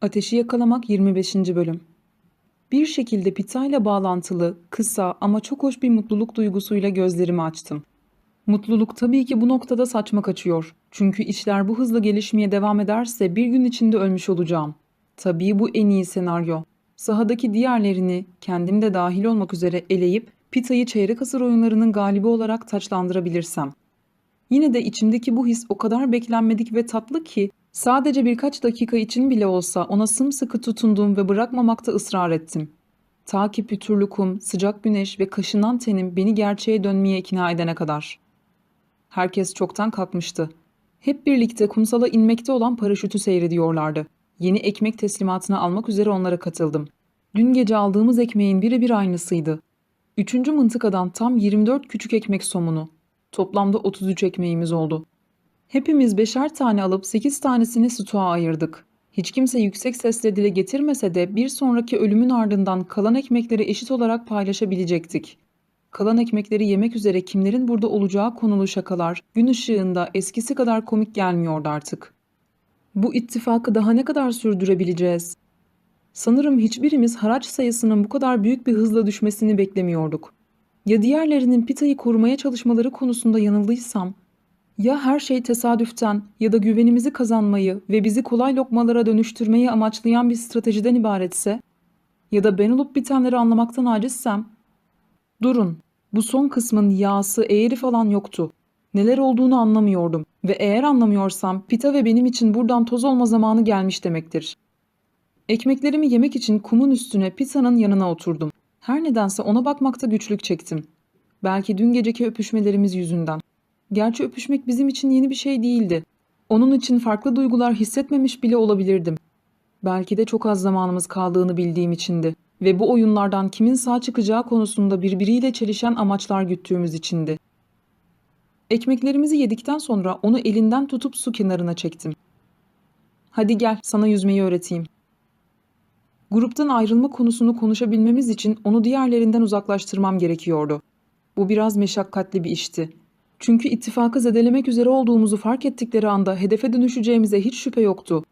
Ateşi Yakalamak 25. Bölüm Bir şekilde Pita'yla bağlantılı, kısa ama çok hoş bir mutluluk duygusuyla gözlerimi açtım. Mutluluk tabii ki bu noktada saçma kaçıyor. Çünkü işler bu hızla gelişmeye devam ederse bir gün içinde ölmüş olacağım. Tabii bu en iyi senaryo. Sahadaki diğerlerini, kendim de dahil olmak üzere eleyip Pita'yı çeyrek asır oyunlarının galibi olarak taçlandırabilirsem. Yine de içimdeki bu his o kadar beklenmedik ve tatlı ki sadece birkaç dakika için bile olsa ona sımsıkı tutundum ve bırakmamakta ısrar ettim. Ta ki pütürlü kum, sıcak güneş ve kaşınan tenim beni gerçeğe dönmeye ikna edene kadar. Herkes çoktan kalkmıştı. Hep birlikte kumsala inmekte olan paraşütü seyrediyorlardı. Yeni ekmek teslimatını almak üzere onlara katıldım. Dün gece aldığımız ekmeğin birebir aynısıydı. Üçüncü mıntıkadan tam 24 küçük ekmek somunu. Toplamda 33 ekmeğimiz oldu. Hepimiz beşer tane alıp 8 tanesini stoğa ayırdık. Hiç kimse yüksek sesle dile getirmese de bir sonraki ölümün ardından kalan ekmekleri eşit olarak paylaşabilecektik. Kalan ekmekleri yemek üzere kimlerin burada olacağı konulu şakalar gün ışığında eskisi kadar komik gelmiyordu artık. Bu ittifakı daha ne kadar sürdürebileceğiz? Sanırım hiçbirimiz haraç sayısının bu kadar büyük bir hızla düşmesini beklemiyorduk. Ya diğerlerinin Pita'yı korumaya çalışmaları konusunda yanıldıysam? Ya her şey tesadüften ya da güvenimizi kazanmayı ve bizi kolay lokmalara dönüştürmeyi amaçlayan bir stratejiden ibaretse? Ya da ben olup bitenleri anlamaktan acizsem? Durun, bu son kısmın yağsı, eğri falan yoktu. Neler olduğunu anlamıyordum ve eğer anlamıyorsam Pita ve benim için buradan toz olma zamanı gelmiş demektir. Ekmeklerimi yemek için kumun üstüne Pita'nın yanına oturdum. Her nedense ona bakmakta güçlük çektim. Belki dün geceki öpüşmelerimiz yüzünden. Gerçi öpüşmek bizim için yeni bir şey değildi. Onun için farklı duygular hissetmemiş bile olabilirdim. Belki de çok az zamanımız kaldığını bildiğim içindi ve bu oyunlardan kimin sağ çıkacağı konusunda birbiriyle çelişen amaçlar güttüğümüz içindi. Ekmeklerimizi yedikten sonra onu elinden tutup su kenarına çektim. Hadi gel sana yüzmeyi öğreteyim. Gruptan ayrılma konusunu konuşabilmemiz için onu diğerlerinden uzaklaştırmam gerekiyordu. Bu biraz meşakkatli bir işti. Çünkü ittifakı zedelemek üzere olduğumuzu fark ettikleri anda hedefe dönüşeceğimize hiç şüphe yoktu.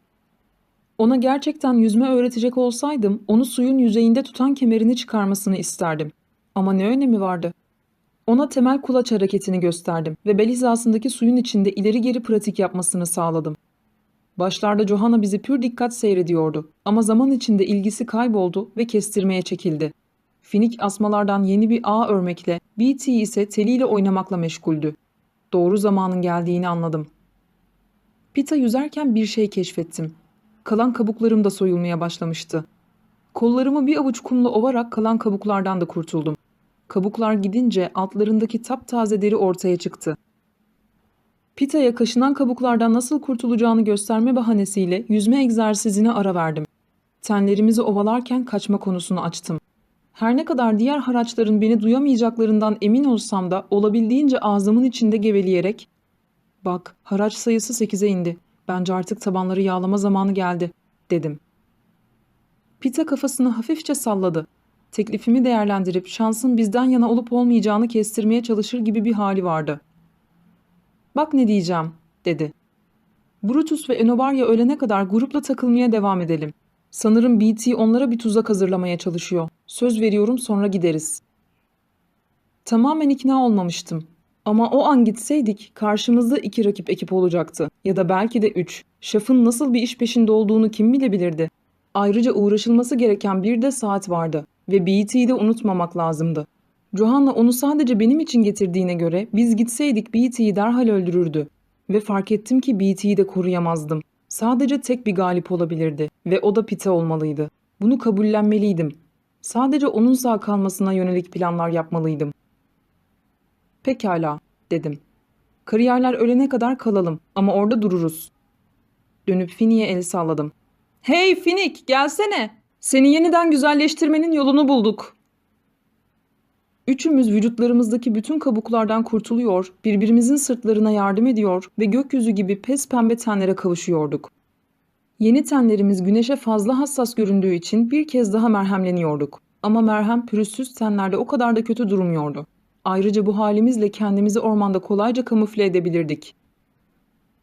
Ona gerçekten yüzme öğretecek olsaydım onu suyun yüzeyinde tutan kemerini çıkarmasını isterdim. Ama ne önemi vardı? Ona temel kulaç hareketini gösterdim ve bel hizasındaki suyun içinde ileri geri pratik yapmasını sağladım. Başlarda Johanna bizi pür dikkat seyrediyordu ama zaman içinde ilgisi kayboldu ve kestirmeye çekildi. Finik asmalardan yeni bir ağ örmekle, BT ise teliyle oynamakla meşguldü. Doğru zamanın geldiğini anladım. Pita yüzerken bir şey keşfettim. Kalan kabuklarım da soyulmaya başlamıştı. Kollarımı bir avuç kumla ovarak kalan kabuklardan da kurtuldum. Kabuklar gidince altlarındaki taptaze deri ortaya çıktı. Pita'ya kaşınan kabuklardan nasıl kurtulacağını gösterme bahanesiyle yüzme egzersizine ara verdim. Tenlerimizi ovalarken kaçma konusunu açtım. Her ne kadar diğer haraçların beni duyamayacaklarından emin olsam da olabildiğince ağzımın içinde geveleyerek ''Bak, haraç sayısı 8'e indi. Bence artık tabanları yağlama zamanı geldi.'' dedim. Pita kafasını hafifçe salladı. Teklifimi değerlendirip şansın bizden yana olup olmayacağını kestirmeye çalışır gibi bir hali vardı. Bak ne diyeceğim, dedi. Brutus ve Enobarya ölene kadar grupla takılmaya devam edelim. Sanırım BT onlara bir tuzak hazırlamaya çalışıyor. Söz veriyorum sonra gideriz. Tamamen ikna olmamıştım. Ama o an gitseydik karşımızda iki rakip ekip olacaktı. Ya da belki de üç. Şaf'ın nasıl bir iş peşinde olduğunu kim bilebilirdi. Ayrıca uğraşılması gereken bir de saat vardı. Ve BT'yi de unutmamak lazımdı. Johanna onu sadece benim için getirdiğine göre biz gitseydik BT'yi derhal öldürürdü. Ve fark ettim ki BT'yi de koruyamazdım. Sadece tek bir galip olabilirdi ve o da Pite olmalıydı. Bunu kabullenmeliydim. Sadece onun sağ kalmasına yönelik planlar yapmalıydım. Pekala, dedim. Kariyerler ölene kadar kalalım ama orada dururuz. Dönüp Fini'ye el salladım. Hey Finik, gelsene. Seni yeniden güzelleştirmenin yolunu bulduk. Üçümüz vücutlarımızdaki bütün kabuklardan kurtuluyor, birbirimizin sırtlarına yardım ediyor ve gökyüzü gibi pes pembe tenlere kavuşuyorduk. Yeni tenlerimiz güneşe fazla hassas göründüğü için bir kez daha merhemleniyorduk. Ama merhem pürüzsüz tenlerde o kadar da kötü durmuyordu. Ayrıca bu halimizle kendimizi ormanda kolayca kamufle edebilirdik.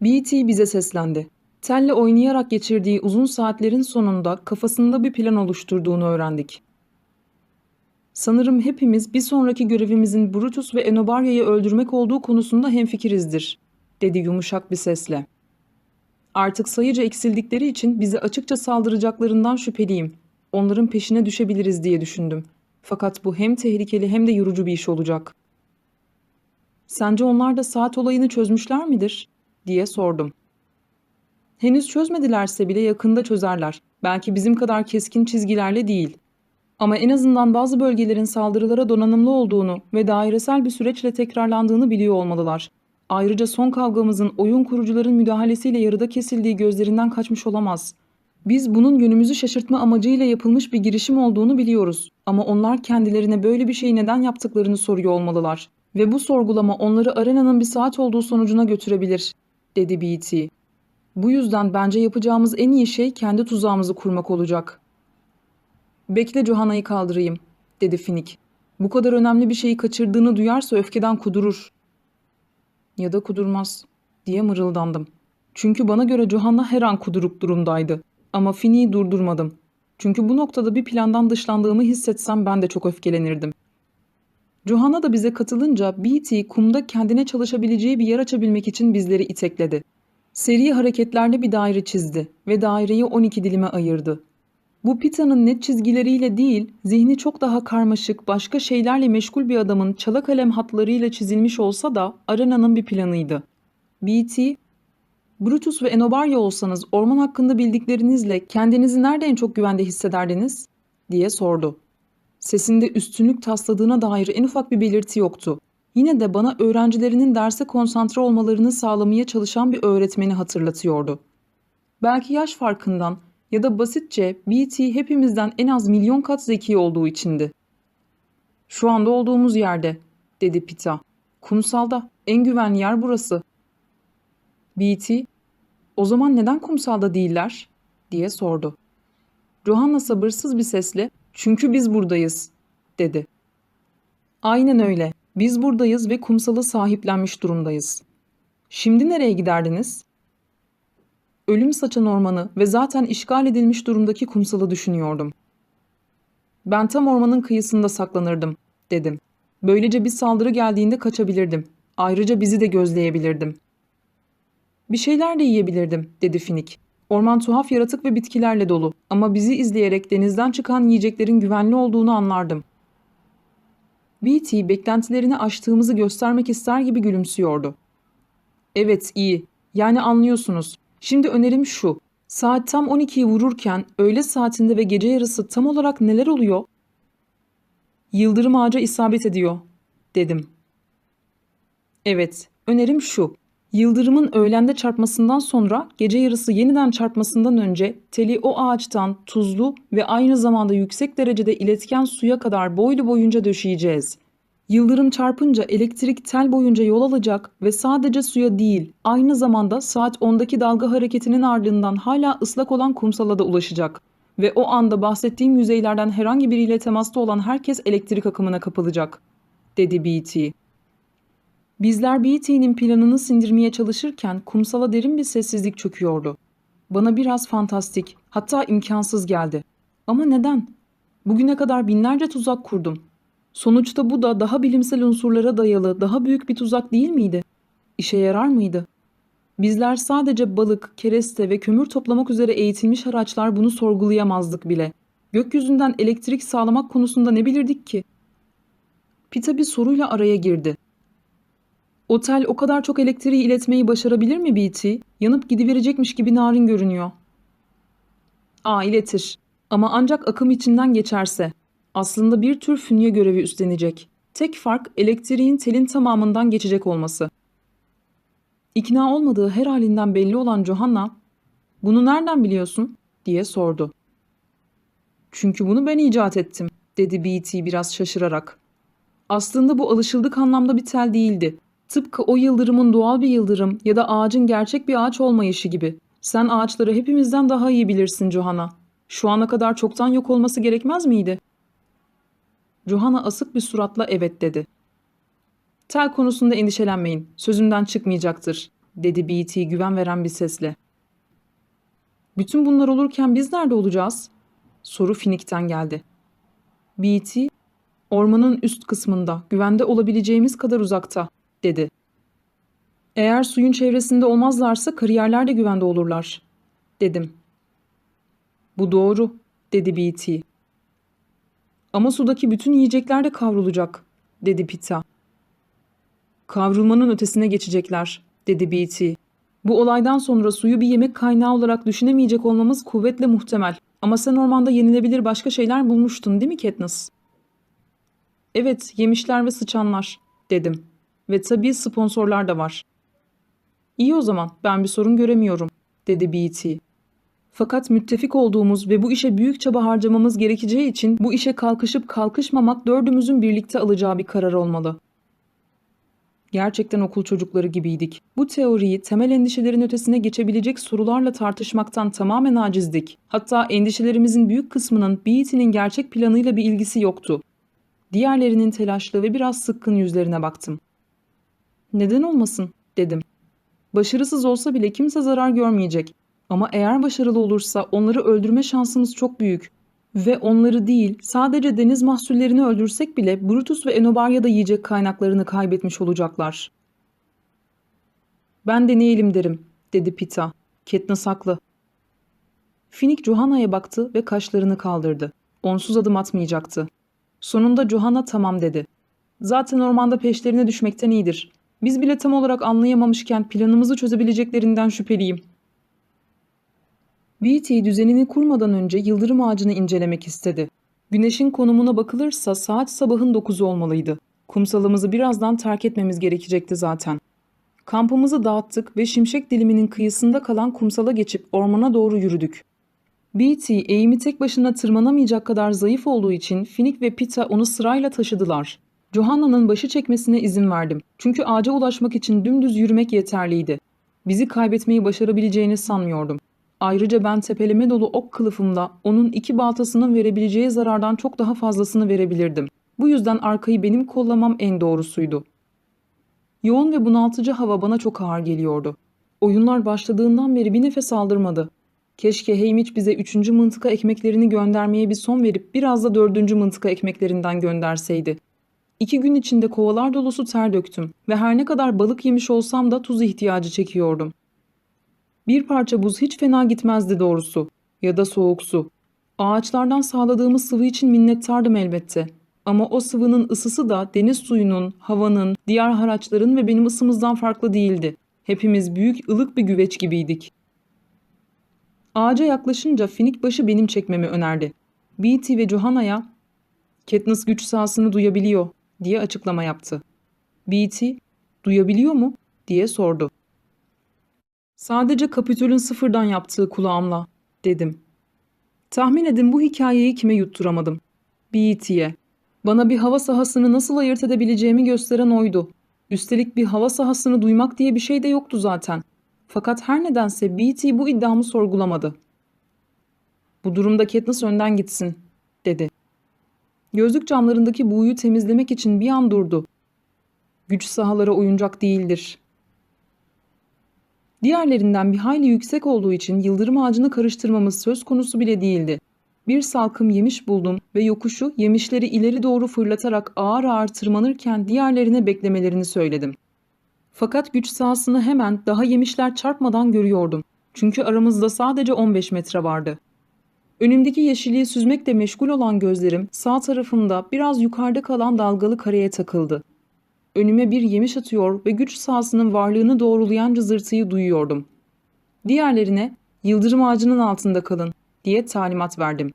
BT bize seslendi. Telle oynayarak geçirdiği uzun saatlerin sonunda kafasında bir plan oluşturduğunu öğrendik. Sanırım hepimiz bir sonraki görevimizin Brutus ve Enobarya'yı öldürmek olduğu konusunda hemfikirizdir, dedi yumuşak bir sesle. Artık sayıca eksildikleri için bize açıkça saldıracaklarından şüpheliyim. Onların peşine düşebiliriz diye düşündüm. Fakat bu hem tehlikeli hem de yorucu bir iş olacak. Sence onlar da saat olayını çözmüşler midir? diye sordum. Henüz çözmedilerse bile yakında çözerler. Belki bizim kadar keskin çizgilerle değil. Ama en azından bazı bölgelerin saldırılara donanımlı olduğunu ve dairesel bir süreçle tekrarlandığını biliyor olmalılar. Ayrıca son kavgamızın oyun kurucuların müdahalesiyle yarıda kesildiği gözlerinden kaçmış olamaz. Biz bunun yönümüzü şaşırtma amacıyla yapılmış bir girişim olduğunu biliyoruz. Ama onlar kendilerine böyle bir şeyi neden yaptıklarını soruyor olmalılar. Ve bu sorgulama onları arenanın bir saat olduğu sonucuna götürebilir, dedi B.T. Bu yüzden bence yapacağımız en iyi şey kendi tuzağımızı kurmak olacak. Bekle Johanna'yı kaldırayım, dedi Finik. Bu kadar önemli bir şeyi kaçırdığını duyarsa öfkeden kudurur. Ya da kudurmaz, diye mırıldandım. Çünkü bana göre Johanna her an kudurup durumdaydı. Ama Finik'i durdurmadım. Çünkü bu noktada bir plandan dışlandığımı hissetsem ben de çok öfkelenirdim. Johanna da bize katılınca BT kumda kendine çalışabileceği bir yer açabilmek için bizleri itekledi. Seri hareketlerle bir daire çizdi ve daireyi 12 dilime ayırdı. Bu Pita'nın net çizgileriyle değil, zihni çok daha karmaşık, başka şeylerle meşgul bir adamın çala kalem hatlarıyla çizilmiş olsa da arenanın bir planıydı. BT, Brutus ve Enobarya olsanız orman hakkında bildiklerinizle kendinizi nerede en çok güvende hissederdiniz? diye sordu. Sesinde üstünlük tasladığına dair en ufak bir belirti yoktu. Yine de bana öğrencilerinin derse konsantre olmalarını sağlamaya çalışan bir öğretmeni hatırlatıyordu. Belki yaş farkından ya da basitçe BT hepimizden en az milyon kat zeki olduğu içindi. Şu anda olduğumuz yerde, dedi Pita. Kumsalda, en güvenli yer burası. BT, o zaman neden kumsalda değiller? diye sordu. Johanna sabırsız bir sesle, çünkü biz buradayız, dedi. Aynen öyle. Biz buradayız ve kumsalı sahiplenmiş durumdayız. Şimdi nereye giderdiniz? Ölüm saçan ormanı ve zaten işgal edilmiş durumdaki kumsalı düşünüyordum. Ben tam ormanın kıyısında saklanırdım, dedim. Böylece bir saldırı geldiğinde kaçabilirdim. Ayrıca bizi de gözleyebilirdim. Bir şeyler de yiyebilirdim, dedi Finik. Orman tuhaf yaratık ve bitkilerle dolu ama bizi izleyerek denizden çıkan yiyeceklerin güvenli olduğunu anlardım. BT beklentilerini aştığımızı göstermek ister gibi gülümsüyordu. Evet iyi. Yani anlıyorsunuz. Şimdi önerim şu. Saat tam 12'yi vururken öğle saatinde ve gece yarısı tam olarak neler oluyor? Yıldırım ağaca isabet ediyor, dedim. Evet, önerim şu. Yıldırımın öğlende çarpmasından sonra gece yarısı yeniden çarpmasından önce teli o ağaçtan tuzlu ve aynı zamanda yüksek derecede iletken suya kadar boylu boyunca döşeyeceğiz. Yıldırım çarpınca elektrik tel boyunca yol alacak ve sadece suya değil, aynı zamanda saat 10'daki dalga hareketinin ardından hala ıslak olan kumsala da ulaşacak. Ve o anda bahsettiğim yüzeylerden herhangi biriyle temasta olan herkes elektrik akımına kapılacak, dedi BT. Bizler BT'nin planını sindirmeye çalışırken kumsala derin bir sessizlik çöküyordu. Bana biraz fantastik, hatta imkansız geldi. Ama neden? Bugüne kadar binlerce tuzak kurdum. Sonuçta bu da daha bilimsel unsurlara dayalı, daha büyük bir tuzak değil miydi? İşe yarar mıydı? Bizler sadece balık, kereste ve kömür toplamak üzere eğitilmiş araçlar bunu sorgulayamazdık bile. Gökyüzünden elektrik sağlamak konusunda ne bilirdik ki? Pita bir soruyla araya girdi. Otel o kadar çok elektriği iletmeyi başarabilir mi BT? Yanıp gidiverecekmiş gibi narin görünüyor. Aa iletir. Ama ancak akım içinden geçerse. Aslında bir tür fünye görevi üstlenecek. Tek fark elektriğin telin tamamından geçecek olması. İkna olmadığı her halinden belli olan Johanna, ''Bunu nereden biliyorsun?'' diye sordu. ''Çünkü bunu ben icat ettim.'' dedi B.T. biraz şaşırarak. Aslında bu alışıldık anlamda bir tel değildi. Tıpkı o yıldırımın doğal bir yıldırım ya da ağacın gerçek bir ağaç olmayışı gibi. Sen ağaçları hepimizden daha iyi bilirsin Johanna. Şu ana kadar çoktan yok olması gerekmez miydi? Johanna asık bir suratla evet dedi. Tel konusunda endişelenmeyin. Sözümden çıkmayacaktır, dedi B.T. güven veren bir sesle. Bütün bunlar olurken biz nerede olacağız? Soru Finik'ten geldi. BT, ormanın üst kısmında, güvende olabileceğimiz kadar uzakta, dedi. Eğer suyun çevresinde olmazlarsa kariyerler de güvende olurlar, dedim. Bu doğru, dedi BT. Ama sudaki bütün yiyecekler de kavrulacak, dedi Pita. Kavrulmanın ötesine geçecekler, dedi BT. Bu olaydan sonra suyu bir yemek kaynağı olarak düşünemeyecek olmamız kuvvetle muhtemel. Ama sen ormanda yenilebilir başka şeyler bulmuştun değil mi Katniss? Evet, yemişler ve sıçanlar, dedim. Ve tabii sponsorlar da var. İyi o zaman, ben bir sorun göremiyorum, dedi B.T. Fakat müttefik olduğumuz ve bu işe büyük çaba harcamamız gerekeceği için bu işe kalkışıp kalkışmamak dördümüzün birlikte alacağı bir karar olmalı. Gerçekten okul çocukları gibiydik. Bu teoriyi temel endişelerin ötesine geçebilecek sorularla tartışmaktan tamamen acizdik. Hatta endişelerimizin büyük kısmının Beatty'nin gerçek planıyla bir ilgisi yoktu. Diğerlerinin telaşlı ve biraz sıkkın yüzlerine baktım. Neden olmasın dedim. Başarısız olsa bile kimse zarar görmeyecek. Ama eğer başarılı olursa onları öldürme şansımız çok büyük. Ve onları değil, sadece deniz mahsullerini öldürsek bile Brutus ve Enobarya da yiyecek kaynaklarını kaybetmiş olacaklar. Ben deneyelim derim, dedi Pita. Katniss haklı. Finik Johanna'ya baktı ve kaşlarını kaldırdı. Onsuz adım atmayacaktı. Sonunda Johanna tamam dedi. Zaten ormanda peşlerine düşmekten iyidir. Biz bile tam olarak anlayamamışken planımızı çözebileceklerinden şüpheliyim. BT düzenini kurmadan önce yıldırım ağacını incelemek istedi. Güneşin konumuna bakılırsa saat sabahın 9'u olmalıydı. Kumsalımızı birazdan terk etmemiz gerekecekti zaten. Kampımızı dağıttık ve şimşek diliminin kıyısında kalan kumsala geçip ormana doğru yürüdük. BT eğimi tek başına tırmanamayacak kadar zayıf olduğu için Finik ve Pita onu sırayla taşıdılar. Johanna'nın başı çekmesine izin verdim. Çünkü ağaca ulaşmak için dümdüz yürümek yeterliydi. Bizi kaybetmeyi başarabileceğini sanmıyordum. Ayrıca ben tepeleme dolu ok kılıfımla onun iki baltasının verebileceği zarardan çok daha fazlasını verebilirdim. Bu yüzden arkayı benim kollamam en doğrusuydu. Yoğun ve bunaltıcı hava bana çok ağır geliyordu. Oyunlar başladığından beri bir nefes aldırmadı. Keşke Heymiç bize üçüncü mıntıka ekmeklerini göndermeye bir son verip biraz da dördüncü mıntıka ekmeklerinden gönderseydi. İki gün içinde kovalar dolusu ter döktüm ve her ne kadar balık yemiş olsam da tuz ihtiyacı çekiyordum. Bir parça buz hiç fena gitmezdi doğrusu. Ya da soğuk su. Ağaçlardan sağladığımız sıvı için minnettardım elbette. Ama o sıvının ısısı da deniz suyunun, havanın, diğer haraçların ve benim ısımızdan farklı değildi. Hepimiz büyük ılık bir güveç gibiydik. Ağaca yaklaşınca finik başı benim çekmemi önerdi. Beatty ve Johanna'ya Katniss güç sahasını duyabiliyor diye açıklama yaptı. Beatty duyabiliyor mu diye sordu. Sadece Kapitül'ün sıfırdan yaptığı kulağımla, dedim. Tahmin edin bu hikayeyi kime yutturamadım. B.E.T'ye. Bana bir hava sahasını nasıl ayırt edebileceğimi gösteren oydu. Üstelik bir hava sahasını duymak diye bir şey de yoktu zaten. Fakat her nedense B.T. bu iddiamı sorgulamadı. Bu durumda Katniss önden gitsin, dedi. Gözlük camlarındaki buğuyu temizlemek için bir an durdu. Güç sahalara oyuncak değildir, Diğerlerinden bir hayli yüksek olduğu için yıldırım ağacını karıştırmamız söz konusu bile değildi. Bir salkım yemiş buldum ve yokuşu yemişleri ileri doğru fırlatarak ağır ağır tırmanırken diğerlerine beklemelerini söyledim. Fakat güç sahasını hemen daha yemişler çarpmadan görüyordum. Çünkü aramızda sadece 15 metre vardı. Önümdeki yeşilliği süzmekle meşgul olan gözlerim sağ tarafımda biraz yukarıda kalan dalgalı kareye takıldı önüme bir yemiş atıyor ve güç sahasının varlığını doğrulayan cızırtıyı duyuyordum. Diğerlerine yıldırım ağacının altında kalın diye talimat verdim.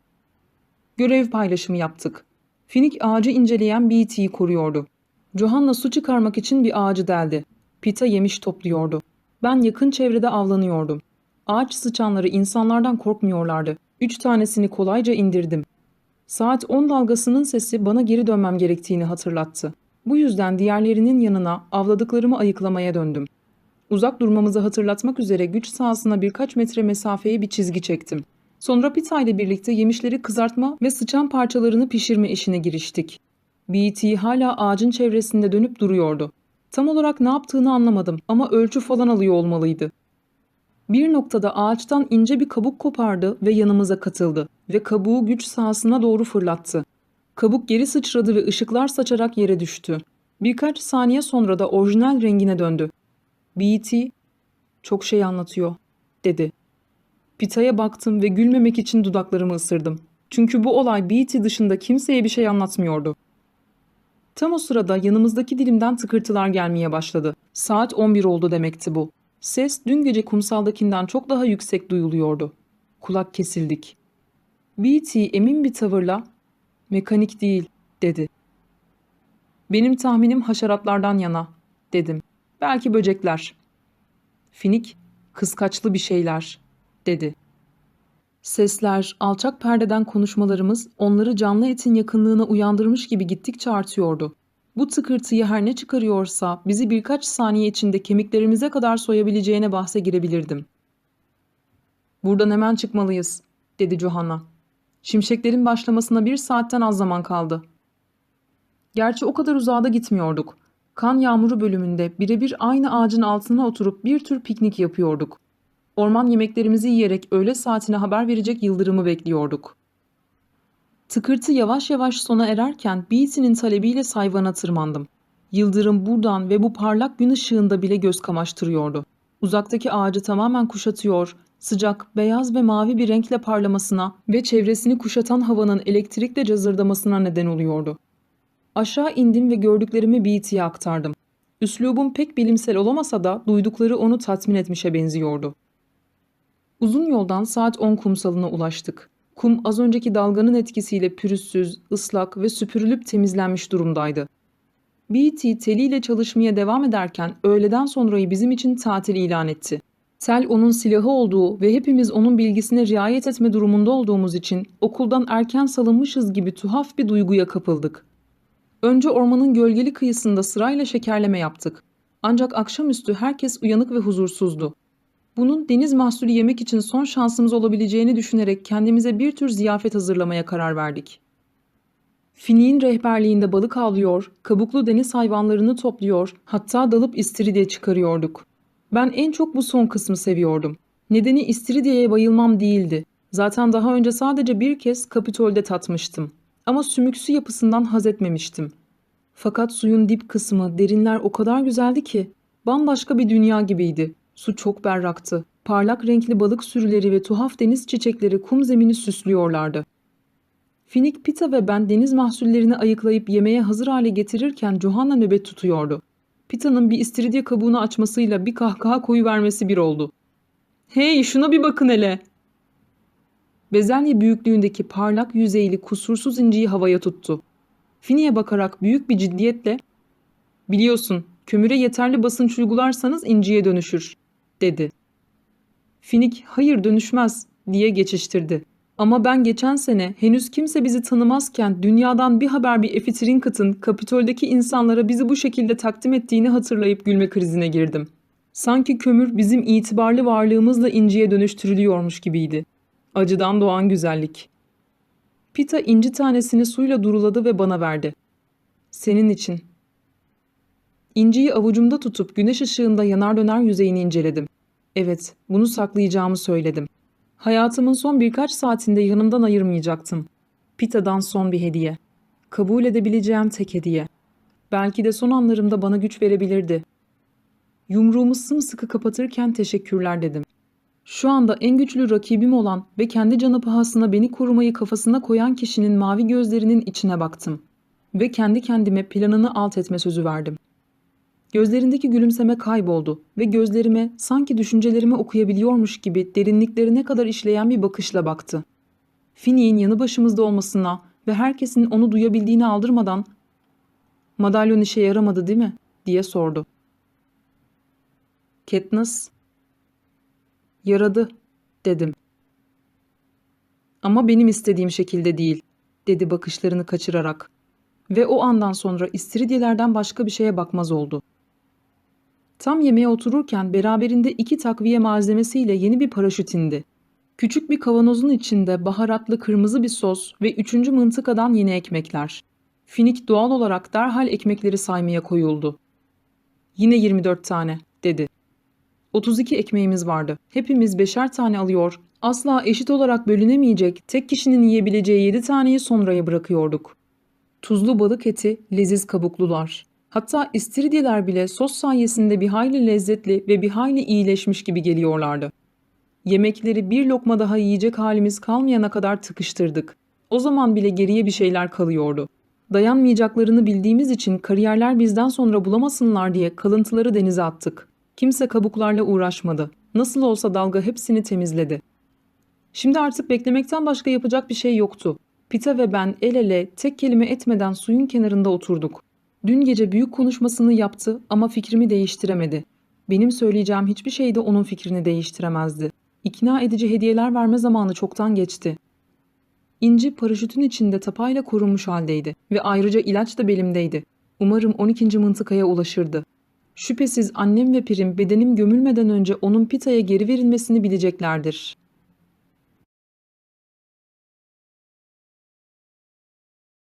Görev paylaşımı yaptık. Finik ağacı inceleyen B.T.'yi koruyordu. Johanna su çıkarmak için bir ağacı deldi. Pita yemiş topluyordu. Ben yakın çevrede avlanıyordum. Ağaç sıçanları insanlardan korkmuyorlardı. Üç tanesini kolayca indirdim. Saat on dalgasının sesi bana geri dönmem gerektiğini hatırlattı. Bu yüzden diğerlerinin yanına avladıklarımı ayıklamaya döndüm. Uzak durmamızı hatırlatmak üzere güç sahasına birkaç metre mesafeye bir çizgi çektim. Sonra Pita ile birlikte yemişleri kızartma ve sıçan parçalarını pişirme işine giriştik. B.T. hala ağacın çevresinde dönüp duruyordu. Tam olarak ne yaptığını anlamadım ama ölçü falan alıyor olmalıydı. Bir noktada ağaçtan ince bir kabuk kopardı ve yanımıza katıldı ve kabuğu güç sahasına doğru fırlattı. Kabuk geri sıçradı ve ışıklar saçarak yere düştü. Birkaç saniye sonra da orijinal rengine döndü. B.T. çok şey anlatıyor, dedi. Pita'ya baktım ve gülmemek için dudaklarımı ısırdım. Çünkü bu olay B.T. dışında kimseye bir şey anlatmıyordu. Tam o sırada yanımızdaki dilimden tıkırtılar gelmeye başladı. Saat 11 oldu demekti bu. Ses dün gece kumsaldakinden çok daha yüksek duyuluyordu. Kulak kesildik. B.T. emin bir tavırla "Mekanik değil." dedi. "Benim tahminim haşeratlardan yana." dedim. "Belki böcekler." Finik "Kıskaçlı bir şeyler." dedi. Sesler, alçak perdeden konuşmalarımız onları canlı etin yakınlığına uyandırmış gibi gittikçe artıyordu. Bu tıkırtıyı her ne çıkarıyorsa bizi birkaç saniye içinde kemiklerimize kadar soyabileceğine bahse girebilirdim. Buradan hemen çıkmalıyız, dedi Johanna. Şimşeklerin başlamasına bir saatten az zaman kaldı. Gerçi o kadar uzağa da gitmiyorduk. Kan yağmuru bölümünde birebir aynı ağacın altına oturup bir tür piknik yapıyorduk. Orman yemeklerimizi yiyerek öğle saatine haber verecek yıldırımı bekliyorduk. Tıkırtı yavaş yavaş sona ererken Beatty'nin talebiyle sayvana tırmandım. Yıldırım buradan ve bu parlak gün ışığında bile göz kamaştırıyordu. Uzaktaki ağacı tamamen kuşatıyor, sıcak, beyaz ve mavi bir renkle parlamasına ve çevresini kuşatan havanın elektrikle cazırdamasına neden oluyordu. Aşağı indim ve gördüklerimi Beatty'ye aktardım. Üslubum pek bilimsel olamasa da duydukları onu tatmin etmişe benziyordu. Uzun yoldan saat 10 kumsalına ulaştık. Kum az önceki dalganın etkisiyle pürüzsüz, ıslak ve süpürülüp temizlenmiş durumdaydı. BT teliyle çalışmaya devam ederken öğleden sonrayı bizim için tatil ilan etti. Tel onun silahı olduğu ve hepimiz onun bilgisine riayet etme durumunda olduğumuz için okuldan erken salınmışız gibi tuhaf bir duyguya kapıldık. Önce ormanın gölgeli kıyısında sırayla şekerleme yaptık. Ancak akşamüstü herkes uyanık ve huzursuzdu. Bunun deniz mahsulü yemek için son şansımız olabileceğini düşünerek kendimize bir tür ziyafet hazırlamaya karar verdik. Finik'in rehberliğinde balık avlıyor, kabuklu deniz hayvanlarını topluyor, hatta dalıp istiridye çıkarıyorduk. Ben en çok bu son kısmı seviyordum. Nedeni istiridyeye bayılmam değildi. Zaten daha önce sadece bir kez Kapitol'de tatmıştım. Ama sümüksü yapısından haz etmemiştim. Fakat suyun dip kısmı, derinler o kadar güzeldi ki, bambaşka bir dünya gibiydi. Su çok berraktı. Parlak renkli balık sürüleri ve tuhaf deniz çiçekleri kum zemini süslüyorlardı. Finik Pita ve ben deniz mahsullerini ayıklayıp yemeğe hazır hale getirirken Johanna nöbet tutuyordu. Pita'nın bir istiridye kabuğunu açmasıyla bir kahkaha koyu vermesi bir oldu. ''Hey şuna bir bakın hele!'' Bezelye büyüklüğündeki parlak yüzeyli kusursuz inciyi havaya tuttu. Fini'ye bakarak büyük bir ciddiyetle ''Biliyorsun kömüre yeterli basınç uygularsanız inciye dönüşür dedi. Finik hayır dönüşmez diye geçiştirdi. Ama ben geçen sene henüz kimse bizi tanımazken dünyadan bir haber bir Efi Trinkett'ın Kapitol'deki insanlara bizi bu şekilde takdim ettiğini hatırlayıp gülme krizine girdim. Sanki kömür bizim itibarlı varlığımızla inciye dönüştürülüyormuş gibiydi. Acıdan doğan güzellik. Pita inci tanesini suyla duruladı ve bana verdi. Senin için İnciyi avucumda tutup güneş ışığında yanar döner yüzeyini inceledim. Evet, bunu saklayacağımı söyledim. Hayatımın son birkaç saatinde yanımdan ayırmayacaktım. Pita'dan son bir hediye. Kabul edebileceğim tek hediye. Belki de son anlarımda bana güç verebilirdi. Yumruğumu sımsıkı kapatırken teşekkürler dedim. Şu anda en güçlü rakibim olan ve kendi canı pahasına beni korumayı kafasına koyan kişinin mavi gözlerinin içine baktım. Ve kendi kendime planını alt etme sözü verdim. Gözlerindeki gülümseme kayboldu ve gözlerime sanki düşüncelerimi okuyabiliyormuş gibi derinliklerine kadar işleyen bir bakışla baktı. Finney'in yanı başımızda olmasına ve herkesin onu duyabildiğini aldırmadan ''Madalyon işe yaramadı değil mi?'' diye sordu. Katniss ''Yaradı'' dedim. ''Ama benim istediğim şekilde değil'' dedi bakışlarını kaçırarak. Ve o andan sonra istiridyelerden başka bir şeye bakmaz oldu.'' Tam yemeğe otururken beraberinde iki takviye malzemesiyle yeni bir paraşüt indi. Küçük bir kavanozun içinde baharatlı kırmızı bir sos ve üçüncü mıntıkadan yeni ekmekler. Finik doğal olarak derhal ekmekleri saymaya koyuldu. Yine 24 tane, dedi. 32 ekmeğimiz vardı. Hepimiz beşer tane alıyor, asla eşit olarak bölünemeyecek, tek kişinin yiyebileceği 7 taneyi sonraya bırakıyorduk. Tuzlu balık eti, leziz kabuklular. Hatta istiridyeler bile sos sayesinde bir hayli lezzetli ve bir hayli iyileşmiş gibi geliyorlardı. Yemekleri bir lokma daha yiyecek halimiz kalmayana kadar tıkıştırdık. O zaman bile geriye bir şeyler kalıyordu. Dayanmayacaklarını bildiğimiz için kariyerler bizden sonra bulamasınlar diye kalıntıları denize attık. Kimse kabuklarla uğraşmadı. Nasıl olsa dalga hepsini temizledi. Şimdi artık beklemekten başka yapacak bir şey yoktu. Pita ve ben el ele tek kelime etmeden suyun kenarında oturduk. Dün gece büyük konuşmasını yaptı ama fikrimi değiştiremedi. Benim söyleyeceğim hiçbir şey de onun fikrini değiştiremezdi. İkna edici hediyeler verme zamanı çoktan geçti. İnci paraşütün içinde tapayla korunmuş haldeydi ve ayrıca ilaç da belimdeydi. Umarım 12. mıntıkaya ulaşırdı. Şüphesiz annem ve Pirim bedenim gömülmeden önce onun pitaya geri verilmesini bileceklerdir.